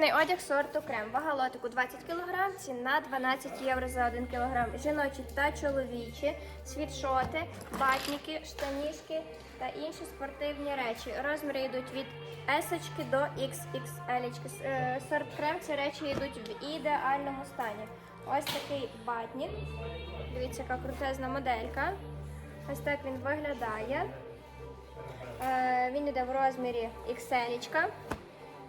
Спортивний одяг сорту крем. Вага лотику 20 кг, ціна 12 євро за 1 кг. Жіночі та чоловічі, світшоти, батніки, штанішки та інші спортивні речі. Розміри йдуть від S до XXL. Е, Сорт крем ці речі йдуть в ідеальному стані. Ось такий батнік. Дивіться, яка крутезна моделька. Ось так він виглядає. Е, Він йде в розмірі XL.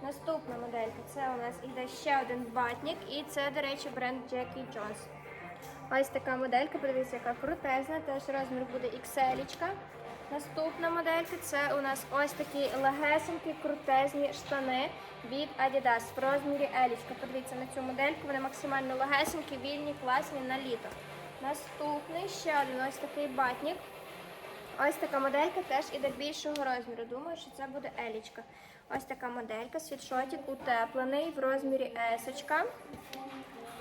Наступна моделька це у нас іде ще один батнік, і це, до речі, бренд Jackie Jones. Ось така моделька, подивіться, яка крутезна, теж розмір буде XL. Наступна моделька це у нас ось такі легесенькі, крутезні штани від Adidas в розмірі L. Подивіться на цю модельку, вони максимально легесенькі, вільні, класні на літо. Наступний ще один ось такий батнік. Ось така моделька теж іде більшого розміру. Думаю, що це буде елічка. Ось така моделька, світшотик утеплений в розмірі есочка.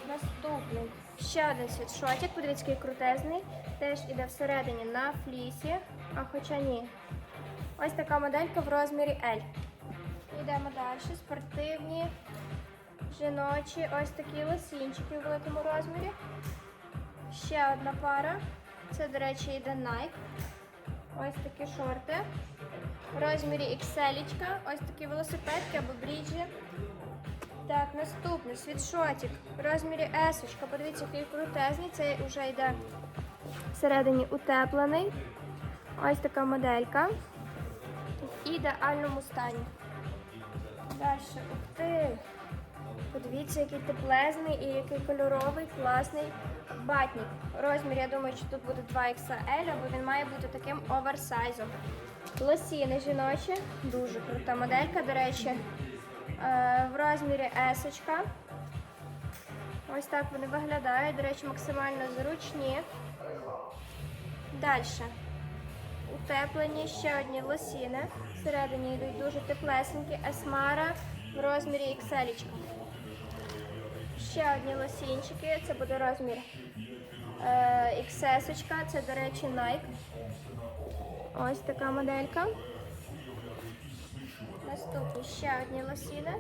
Наступний ще один світшотик, подивіться, який крутезний. Теж іде всередині на флісі, а хоча ні. Ось така моделька в розмірі L. Йдемо далі. Спортивні, жіночі, ось такі лосінчики в великому розмірі. Ще одна пара. Це, до речі, йде Nike. Ось такі шорти. В розмірі XL. Ось такі велосипедки або бріджі. Так, наступний світшотик в розмірі S. Подивіться, який крутезний. Це вже йде всередині утеплений. Ось така моделька. В ідеальному стані. Далі, ух ти. Подивіться, який теплезний і який кольоровий, класний батник. Розмір, я думаю, що тут буде 2XL, або він має бути таким оверсайзом. Лосіни жіночі, дуже крута моделька, до речі, е, в розмірі S. Ось так вони виглядають, до речі, максимально зручні. Далі. Утеплені ще одні лосіни. Всередині йдуть дуже теплесенькі. Есмара в розмірі XL. Ще одні лосінчики. Це буде розмір е, XS. Це, до речі, Nike. Ось така моделька. Наступні ще одні лосіни.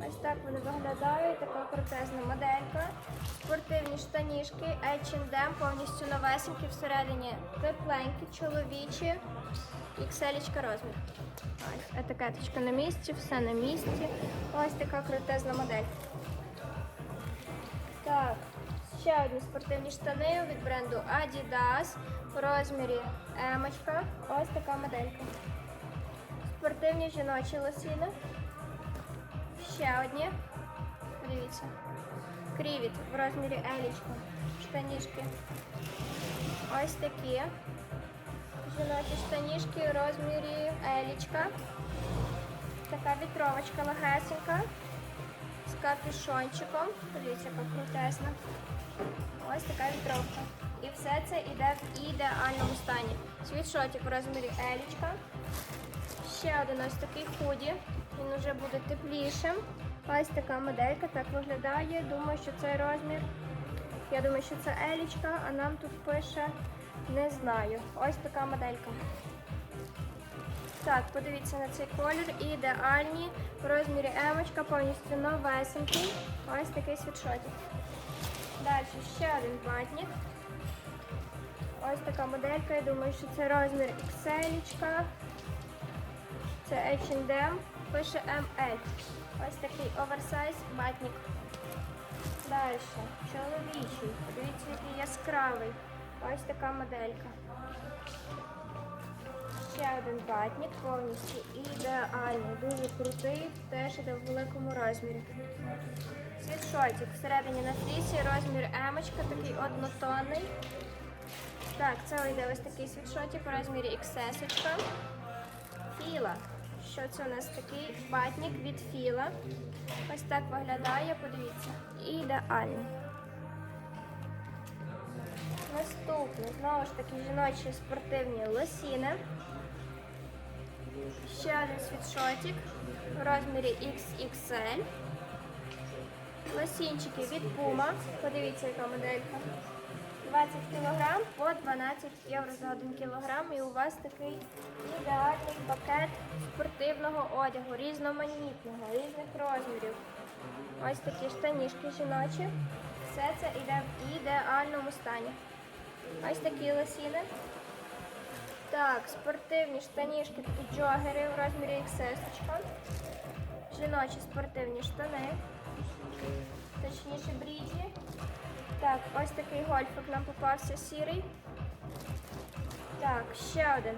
Ось так вони виглядають, така крутезна моделька. Спортивні штанішки H&M, повністю новесенькі, всередині тепленькі, чоловічі. XL розмір. Ось етикеточка на місці, все на місці. Ось така крутезна модель. Так, ще одні спортивні штани від бренду Adidas в розмірі M. Ось така моделька. Спортивні жіночі лосіни. Ще одні. Подивіться. Крівіт в розмірі елічка. Штанішки. Ось такі. Жіночі штанішки в розмірі елічка. Така вітровочка легесенька. З капюшончиком. Подивіться, яка крутесна. Ось така вітровка. І все це йде в ідеальному стані. Світшотик в розмірі елічка. Ще один ось такий худі. Він вже буде теплішим. Ось така моделька так виглядає. Думаю, що цей розмір. Я думаю, що це елічка, а нам тут пише не знаю. Ось така моделька. Так, подивіться на цей колір. Ідеальні. В розмірі емочка, повністю новесенький. Ось такий світшотик. Далі ще один батник. Ось така моделька. Я думаю, що це розмір XL. Це H&M, пише ML. Ось такий оверсайз батник. Далі. Чоловічий. Подивіться, який яскравий. Ось така моделька. Ще один батник, повністю ідеальний, дуже крутий, теж іде в великому розмірі. Світшотик всередині на флісі, розмір емочка, такий однотонний. Так, це йде ось такий світшотик у розмірі XS. Філа. Що це у нас такий батник від філа. Ось так виглядає, подивіться. Ідеально. Наступний, знову ж таки, жіночі спортивні лосіни. Ще один світшотик в розмірі XXL. Лосінчики від Puma. Подивіться, яка моделька. 20 кг по 12 євро за 1 кг. І у вас такий ідеальний пакет спортивного одягу, різноманітного, різних розмірів. Ось такі штанішки жіночі. Все це йде в ідеальному стані. Ось такі лосіни. Так, спортивні штанішки, такі джогери в розмірі XS. Жіночі спортивні штани. Точніше бріджі. Так, ось такий гольфик нам попався сірий. Так, ще один.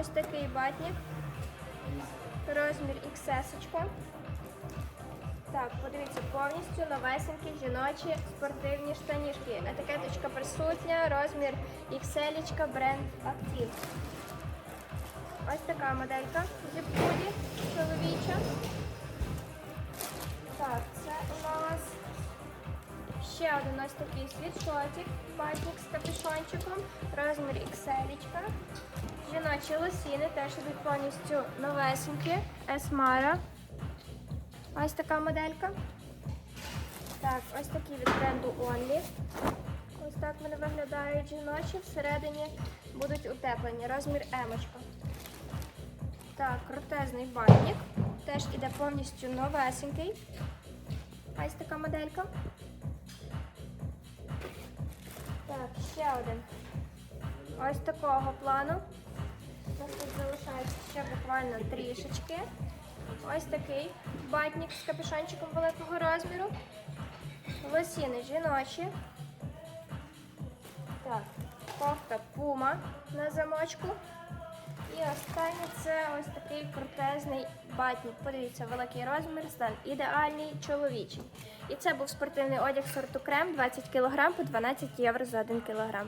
Ось такий батник. Розмір XS. Так, подивіться, повністю новесенькі жіночі спортивні штанішки. Етикеточка присутня, розмір XL, бренд Active. Ось така моделька зіппуді чоловіча. Так, ще один ось такий світшотик, батник з капюшончиком, розмір XL. Жіночі лосіни теж ідуть повністю новесенькі, Esmara. Ось така моделька. Так, ось такі від бренду Only. Ось так вони виглядають жіночі. Всередині будуть утеплені. Розмір емочка. Так, крутезний батник. Теж іде повністю новесенький. Ось така моделька. Так, ще один. Ось такого плану. У нас тут залишається ще буквально трішечки. Ось такий батник з капюшончиком великого розміру. Лосіни жіночі. Так, кофта пума на замочку. І останнє це ось такий крутезний батник. Подивіться, великий розмір, стан ідеальний чоловічий. І це був спортивний одяг сорту крем 20 кг по 12 євро за 1 кг.